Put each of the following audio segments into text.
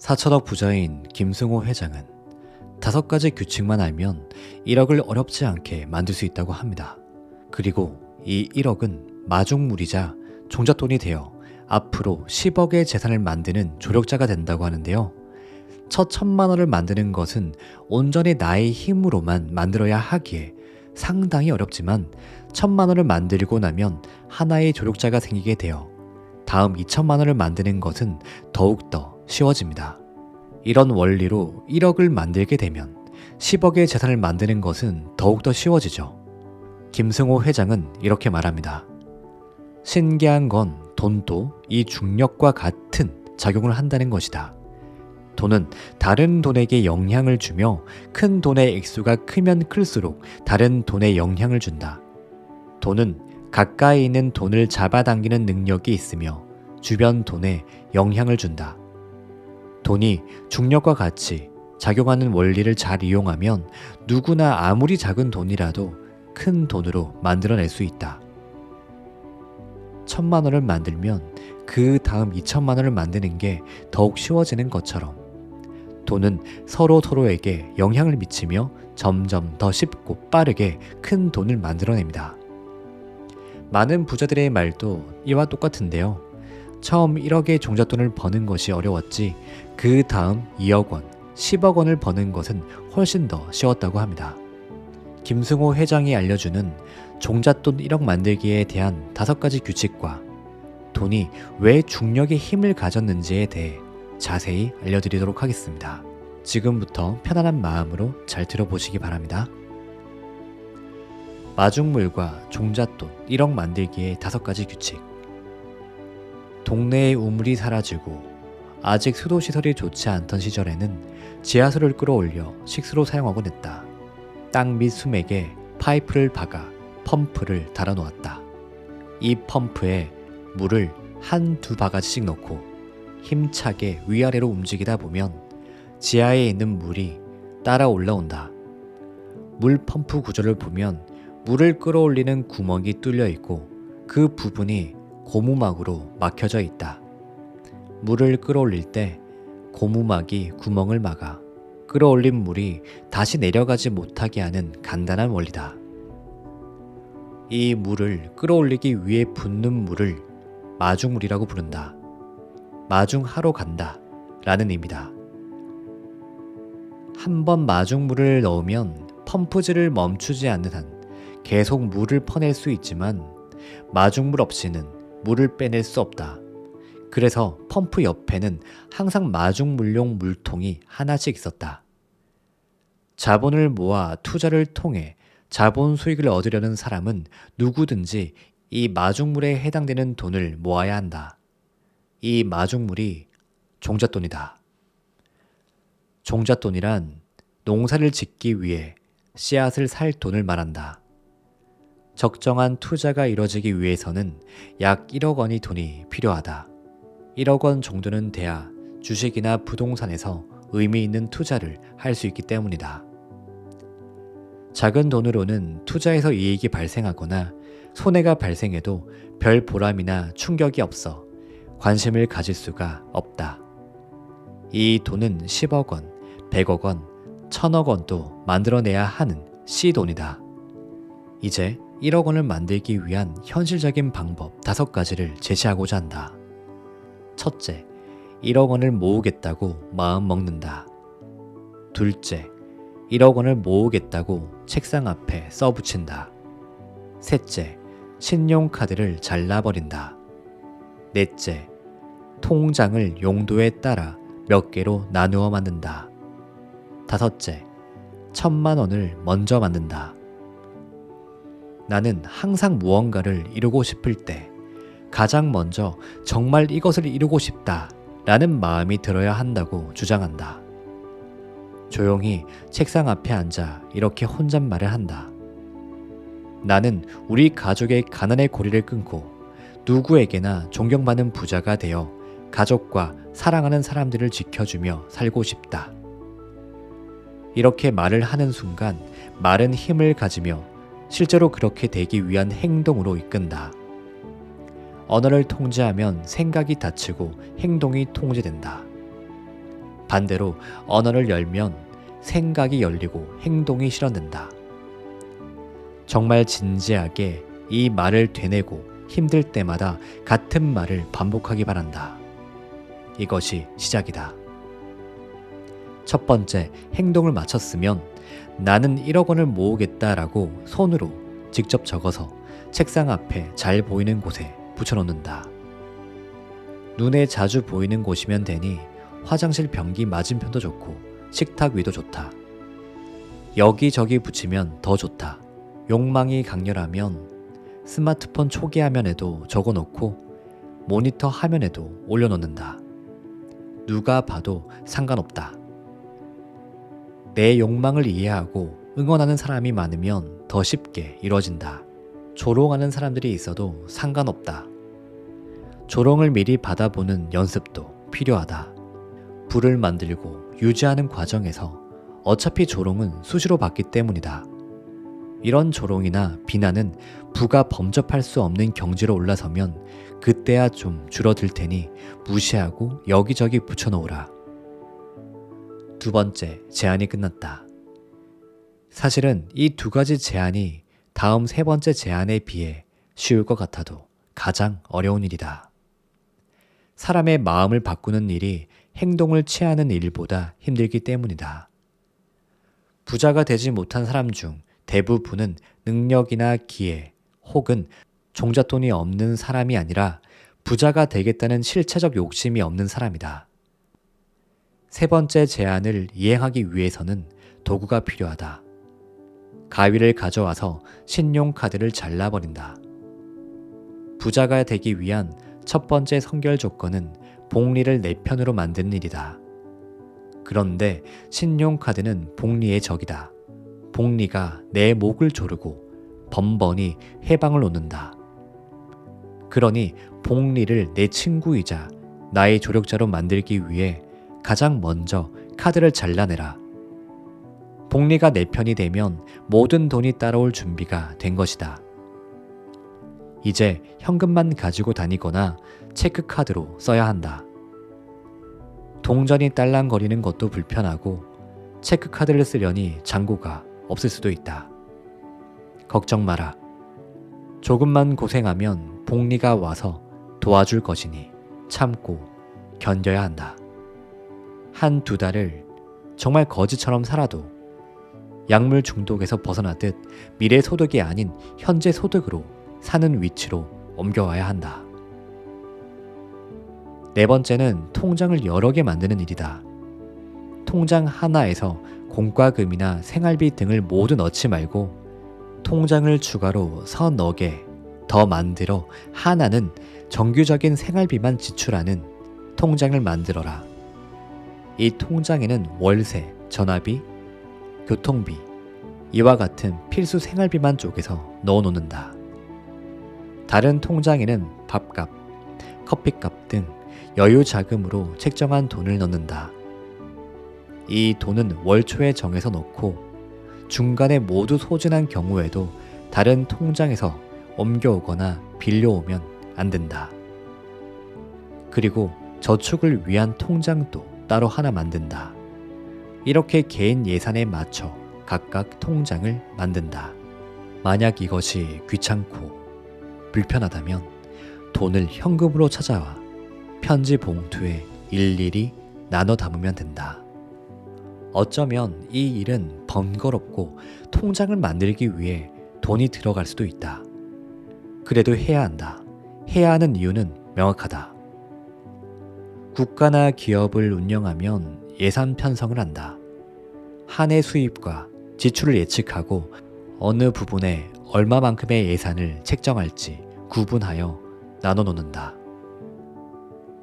4천억 부자인 김승호 회장은 다섯 가지 규칙만 알면 1억을 어렵지 않게 만들 수 있다고 합니다. 그리고 이 1억은 마중물이자 종잣돈이 되어 앞으로 10억의 재산을 만드는 조력자가 된다고 하는데요. 첫 천만 원을 만드는 것은 온전히 나의 힘으로만 만들어야 하기에 상당히 어렵지만 천만 원을 만들고 나면 하나의 조력자가 생기게 되어 다음 2천만 원을 만드는 것은 더욱더 쉬워집니다. 이런 원리로 1억을 만들게 되면 10억의 재산을 만드는 것은 더욱더 쉬워지죠. 김승호 회장은 이렇게 말합니다. 신기한 건 돈도 이 중력과 같은 작용을 한다는 것이다. 돈은 다른 돈에게 영향을 주며 큰 돈의 액수가 크면 클수록 다른 돈에 영향을 준다. 돈은 가까이 있는 돈을 잡아당기는 능력이 있으며 주변 돈에 영향을 준다. 돈이 중력과 같이 작용하는 원리를 잘 이용하면 누구나 아무리 작은 돈이라도 큰 돈으로 만들어낼 수 있다. 천만 원을 만들면 그 다음 2천만 원을 만드는 게 더욱 쉬워지는 것처럼 돈은 서로 서로에게 영향을 미치며 점점 더 쉽고 빠르게 큰 돈을 만들어냅니다. 많은 부자들의 말도 이와 똑같은데요. 처음 1억의 종잣돈을 버는 것이 어려웠지 그 다음 2억 원, 10억 원을 버는 것은 훨씬 더 쉬웠다고 합니다. 김승호 회장이 알려주는 종잣돈 1억 만들기에 대한 다섯 가지 규칙과 돈이 왜 중력의 힘을 가졌는지에 대해 자세히 알려드리도록 하겠습니다. 지금부터 편안한 마음으로 잘 들어보시기 바랍니다. 마중물과 종잣돈 1억 만들기의 다섯 가지 규칙. 동네의 우물이 사라지고 아직 수도시설이 좋지 않던 시절에는 지하수를 끌어올려 식수로 사용하곤 했다. 땅 밑 수맥에 파이프를 박아 펌프를 달아 놓았다. 이 펌프에 물을 한 두 바가지씩 넣고 힘차게 위아래로 움직이다 보면 지하에 있는 물이 따라 올라온다. 물 펌프 구조를 보면 물을 끌어올리는 구멍이 뚫려 있고 그 부분이 고무막으로 막혀져 있다. 물을 끌어올릴 때 고무막이 구멍을 막아 끌어올린 물이 다시 내려가지 못하게 하는 간단한 원리다. 이 물을 끌어올리기 위해 붓는 물을 마중물이라고 부른다. 마중하러 간다. 라는 의미다. 한 번 마중물을 넣으면 펌프질을 멈추지 않는 한 계속 물을 퍼낼 수 있지만 마중물 없이는 물을 빼낼 수 없다. 그래서 펌프 옆에는 항상 마중 물용 물통이 하나씩 있었다. 자본을 모아 투자를 통해 자본 수익을 얻으려는 사람은 누구든지 이 마중물에 해당되는 돈을 모아야 한다. 이 마중물이 종잣돈이다. 종잣돈이란 농사를 짓기 위해 씨앗을 살 돈을 말한다. 적정한 투자가 이뤄지기 위해서는 약 1억 원이 돈이 필요하다. 1억 원 정도는 돼야 주식이나 부동산에서 의미 있는 투자를 할 수 있기 때문이다. 작은 돈으로는 투자에서 이익이 발생하거나 손해가 발생해도 별 보람이나 충격이 없어 관심을 가질 수가 없다. 이 돈은 10억 원, 100억 원, 1000억 원도 만들어내야 하는 C돈이다. 이제 1억 원을 만들기 위한 현실적인 방법 다섯 가지를 제시하고자 한다. 첫째, 1억 원을 모으겠다고 마음 먹는다. 둘째, 1억 원을 모으겠다고 책상 앞에 써붙인다. 셋째, 신용카드를 잘라버린다. 넷째, 통장을 용도에 따라 몇 개로 나누어 만든다. 다섯째, 천만 원을 먼저 만든다. 나는 항상 무언가를 이루고 싶을 때 가장 먼저 정말 이것을 이루고 싶다 라는 마음이 들어야 한다고 주장한다. 조용히 책상 앞에 앉아 이렇게 혼잣말을 한다. 나는 우리 가족의 가난의 고리를 끊고 누구에게나 존경받는 부자가 되어 가족과 사랑하는 사람들을 지켜주며 살고 싶다. 이렇게 말을 하는 순간 말은 힘을 가지며 실제로 그렇게 되기 위한 행동으로 이끈다. 언어를 통제하면 생각이 닫히고 행동이 통제된다. 반대로 언어를 열면 생각이 열리고 행동이 실현된다. 정말 진지하게 이 말을 되뇌고 힘들 때마다 같은 말을 반복하기 바란다. 이것이 시작이다. 첫 번째, 행동을 마쳤으면 나는 1억 원을 모으겠다라고 손으로 직접 적어서 책상 앞에 잘 보이는 곳에 붙여놓는다. 눈에 자주 보이는 곳이면 되니 화장실 변기 맞은편도 좋고 식탁 위도 좋다. 여기저기 붙이면 더 좋다. 욕망이 강렬하면 스마트폰 초기 화면에도 적어놓고 모니터 화면에도 올려놓는다. 누가 봐도 상관없다. 내 욕망을 이해하고 응원하는 사람이 많으면 더 쉽게 이루어진다. 조롱하는 사람들이 있어도 상관없다. 조롱을 미리 받아보는 연습도 필요하다. 불을 만들고 유지하는 과정에서 어차피 조롱은 수시로 받기 때문이다. 이런 조롱이나 비난은 부가 범접할 수 없는 경지로 올라서면 그때야 좀 줄어들 테니 무시하고 여기저기 붙여놓으라. 두 번째, 제안이 끝났다. 사실은 이 두 가지 제안이 다음 세 번째 제안에 비해 쉬울 것 같아도 가장 어려운 일이다. 사람의 마음을 바꾸는 일이 행동을 취하는 일보다 힘들기 때문이다. 부자가 되지 못한 사람 중 대부분은 능력이나 기회 혹은 종잣돈이 없는 사람이 아니라 부자가 되겠다는 실체적 욕심이 없는 사람이다. 세 번째 제안을 이행하기 위해서는 도구가 필요하다. 가위를 가져와서 신용카드를 잘라버린다. 부자가 되기 위한 첫 번째 선결 조건은 복리를 내 편으로 만드는 일이다. 그런데 신용카드는 복리의 적이다. 복리가 내 목을 조르고 번번이 해방을 놓는다. 그러니 복리를 내 친구이자 나의 조력자로 만들기 위해 가장 먼저 카드를 잘라내라. 복리가 내 편이 되면 모든 돈이 따라올 준비가 된 것이다. 이제 현금만 가지고 다니거나 체크카드로 써야 한다. 동전이 딸랑거리는 것도 불편하고 체크카드를 쓰려니 잔고가 없을 수도 있다. 걱정 마라. 조금만 고생하면 복리가 와서 도와줄 것이니 참고 견뎌야 한다. 한 두 달을 정말 거지처럼 살아도 약물 중독에서 벗어나듯 미래 소득이 아닌 현재 소득으로 사는 위치로 옮겨와야 한다. 네 번째는 통장을 여러 개 만드는 일이다. 통장 하나에서 공과금이나 생활비 등을 모두 넣지 말고 통장을 추가로 서너 개 더 만들어 하나는 정규적인 생활비만 지출하는 통장을 만들어라. 이 통장에는 월세, 전화비, 교통비, 이와 같은 필수 생활비만 쪼개서 넣어 놓는다. 다른 통장에는 밥값, 커피값 등 여유 자금으로 책정한 돈을 넣는다. 이 돈은 월초에 정해서 넣고 중간에 모두 소진한 경우에도 다른 통장에서 옮겨오거나 빌려오면 안 된다. 그리고 저축을 위한 통장도 따로 하나 만든다. 이렇게 개인 예산에 맞춰 각각 통장을 만든다. 만약 이것이 귀찮고 불편하다면 돈을 현금으로 찾아와 편지 봉투에 일일이 나눠 담으면 된다. 어쩌면 이 일은 번거롭고 통장을 만들기 위해 돈이 들어갈 수도 있다. 그래도 해야 한다. 해야 하는 이유는 명확하다. 국가나 기업을 운영하면 예산 편성을 한다. 한 해 수입과 지출을 예측하고 어느 부분에 얼마만큼의 예산을 책정할지 구분하여 나눠 놓는다.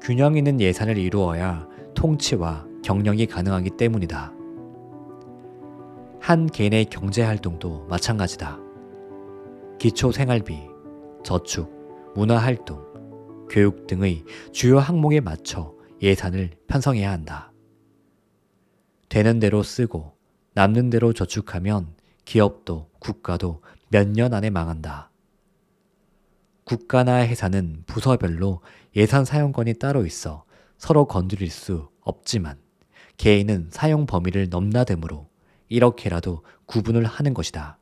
균형 있는 예산을 이루어야 통치와 경영이 가능하기 때문이다. 한 개인의 경제 활동도 마찬가지다. 기초 생활비, 저축, 문화 활동, 교육 등의 주요 항목에 맞춰 예산을 편성해야 한다. 되는 대로 쓰고 남는 대로 저축하면 기업도 국가도 몇 년 안에 망한다. 국가나 회사는 부서별로 예산 사용권이 따로 있어 서로 건드릴 수 없지만 개인은 사용 범위를 넘나듦으로 이렇게라도 구분을 하는 것이다.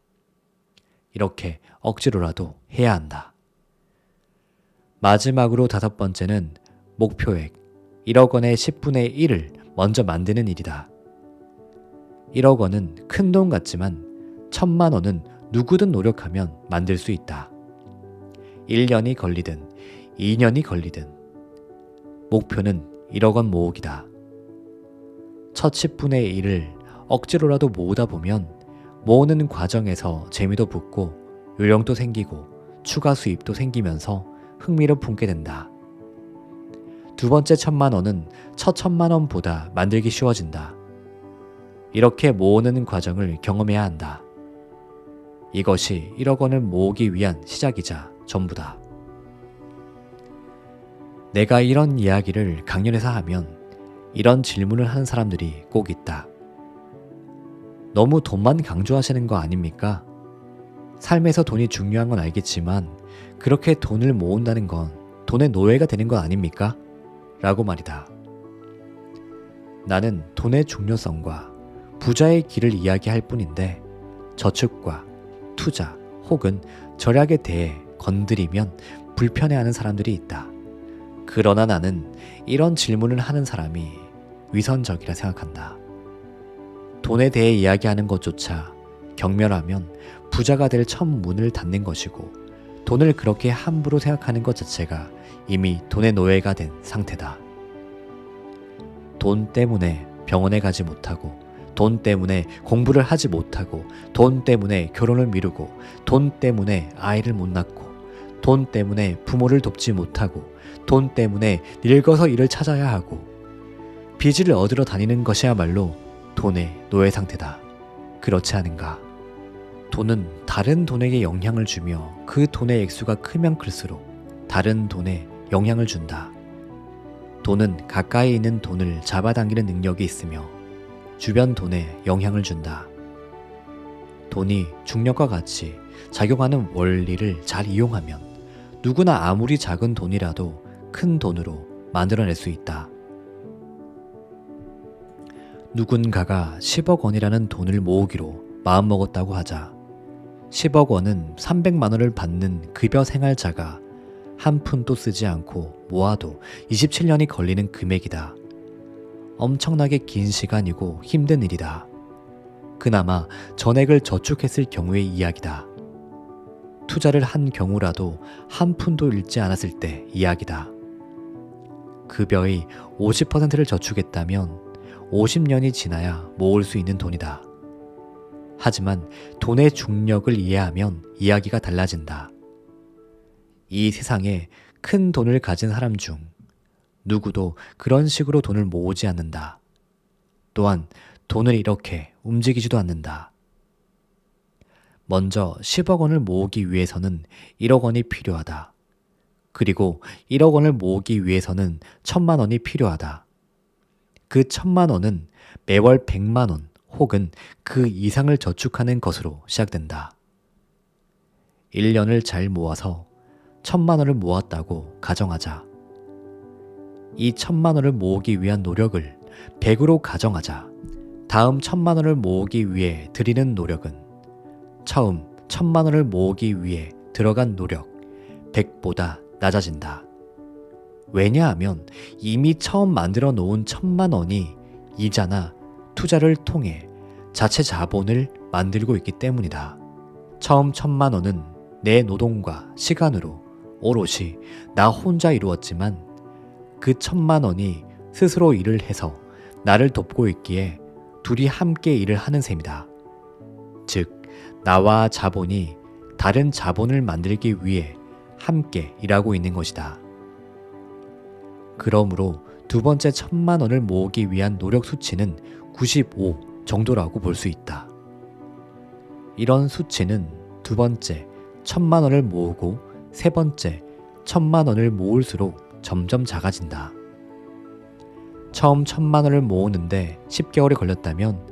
이렇게 억지로라도 해야 한다. 마지막으로 다섯 번째는 목표액 1억 원의 10분의 1을 먼저 만드는 일이다. 1억 원은 큰 돈 같지만 천만 원은 누구든 노력하면 만들 수 있다. 1년이 걸리든 2년이 걸리든 목표는 1억 원 모으기다. 첫 10분의 1을 억지로라도 모으다 보면 모으는 과정에서 재미도 붙고 요령도 생기고 추가 수입도 생기면서 흥미를 품게 된다. 두 번째 천만 원은 첫 천만 원보다 만들기 쉬워진다. 이렇게 모으는 과정을 경험해야 한다. 이것이 1억 원을 모으기 위한 시작이자 전부다. 내가 이런 이야기를 강연에서 하면 이런 질문을 하는 사람들이 꼭 있다. 너무 돈만 강조하시는 거 아닙니까? 삶에서 돈이 중요한 건 알겠지만 그렇게 돈을 모은다는 건 돈의 노예가 되는 거 아닙니까? 라고 말이다. 나는 돈의 중요성과 부자의 길을 이야기할 뿐인데 저축과 투자 혹은 절약에 대해 건드리면 불편해하는 사람들이 있다. 그러나 나는 이런 질문을 하는 사람이 위선적이라 생각한다. 돈에 대해 이야기하는 것조차 경멸하면 부자가 될 첫 문을 닫는 것이고 돈을 그렇게 함부로 생각하는 것 자체가 이미 돈의 노예가 된 상태다. 돈 때문에 병원에 가지 못하고 돈 때문에 공부를 하지 못하고 돈 때문에 결혼을 미루고 돈 때문에 아이를 못 낳고 돈 때문에 부모를 돕지 못하고 돈 때문에 늙어서 일을 찾아야 하고 빚을 얻으러 다니는 것이야말로 돈의 노예 상태다. 그렇지 않은가? 돈은 다른 돈에게 영향을 주며 그 돈의 액수가 크면 클수록 다른 돈에 영향을 준다. 돈은 가까이 있는 돈을 잡아당기는 능력이 있으며 주변 돈에 영향을 준다. 돈이 중력과 같이 작용하는 원리를 잘 이용하면 누구나 아무리 작은 돈이라도 큰 돈으로 만들어낼 수 있다. 누군가가 10억 원이라는 돈을 모으기로 마음먹었다고 하자 10억 원은 300만 원을 받는 급여 생활자가 한 푼도 쓰지 않고 모아도 27년이 걸리는 금액이다. 엄청나게 긴 시간이고 힘든 일이다. 그나마 전액을 저축했을 경우의 이야기다. 투자를 한 경우라도 한 푼도 잃지 않았을 때 이야기다. 급여의 50%를 저축했다면 50년이 지나야 모을 수 있는 돈이다. 하지만 돈의 중력을 이해하면 이야기가 달라진다. 이 세상에 큰 돈을 가진 사람 중 누구도 그런 식으로 돈을 모으지 않는다. 또한 돈을 이렇게 움직이지도 않는다. 먼저 10억 원을 모으기 위해서는 1억 원이 필요하다. 그리고 1억 원을 모으기 위해서는 1000만 원이 필요하다. 그 1000만 원은 매월 100만 원 혹은 그 이상을 저축하는 것으로 시작된다. 1년을 잘 모아서 1000만 원을 모았다고 가정하자. 이 1000만 원을 모으기 위한 노력을 100으로 가정하자. 다음 1000만 원을 모으기 위해 들이는 노력은 처음 1000만 원을 모으기 위해 들어간 노력 100보다 낮아진다. 왜냐하면 이미 처음 만들어 놓은 1000만 원이 이자나 투자를 통해 자체 자본을 만들고 있기 때문이다. 처음 1000만 원은 내 노동과 시간으로 오롯이 나 혼자 이루었지만 그 천만 원이 스스로 일을 해서 나를 돕고 있기에 둘이 함께 일을 하는 셈이다. 즉, 나와 자본이 다른 자본을 만들기 위해 함께 일하고 있는 것이다. 그러므로 두 번째 천만 원을 모으기 위한 노력 수치는 95 정도라고 볼 수 있다. 이런 수치는 두 번째 천만 원을 모으고 세 번째 천만 원을 모을수록 점점 작아진다. 처음 천만 원을 모으는데 10개월이 걸렸다면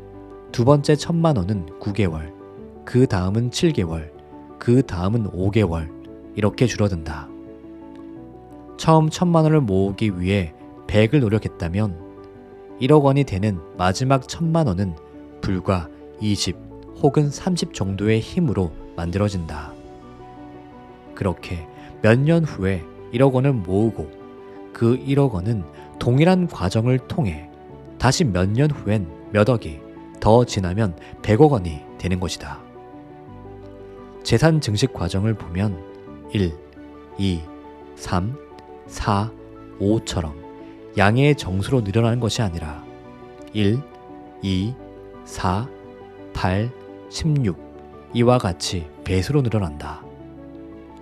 두 번째 천만 원은 9개월, 그 다음은 7개월, 그 다음은 5개월 이렇게 줄어든다. 처음 천만 원을 모으기 위해 100을 노력했다면 1억 원이 되는 마지막 천만 원은 불과 20 혹은 30 정도의 힘으로 만들어진다. 그렇게 몇 년 후에 1억 원을 모으고 그 1억 원은 동일한 과정을 통해 다시 몇 년 후엔 몇 억이 더 지나면 100억 원이 되는 것이다. 재산 증식 과정을 보면 1, 2, 3, 4, 5처럼 양의 정수로 늘어나는 것이 아니라 1, 2, 4, 8, 16 이와 같이 배수로 늘어난다.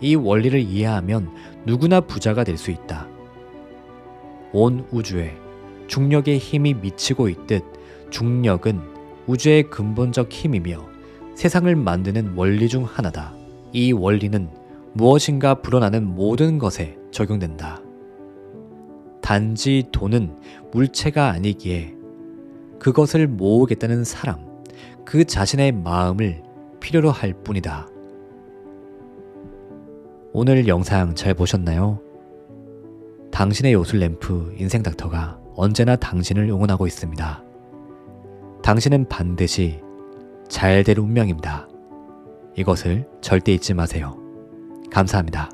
이 원리를 이해하면 누구나 부자가 될 수 있다. 온 우주에 중력의 힘이 미치고 있듯 중력은 우주의 근본적 힘이며 세상을 만드는 원리 중 하나다. 이 원리는 무엇인가 불어나는 모든 것에 적용된다. 단지 돈은 물체가 아니기에 그것을 모으겠다는 사람, 그 자신의 마음을 필요로 할 뿐이다. 오늘 영상 잘 보셨나요? 당신의 요술 램프 인생 닥터가 언제나 당신을 응원하고 있습니다. 당신은 반드시 잘 될 운명입니다. 이것을 절대 잊지 마세요. 감사합니다.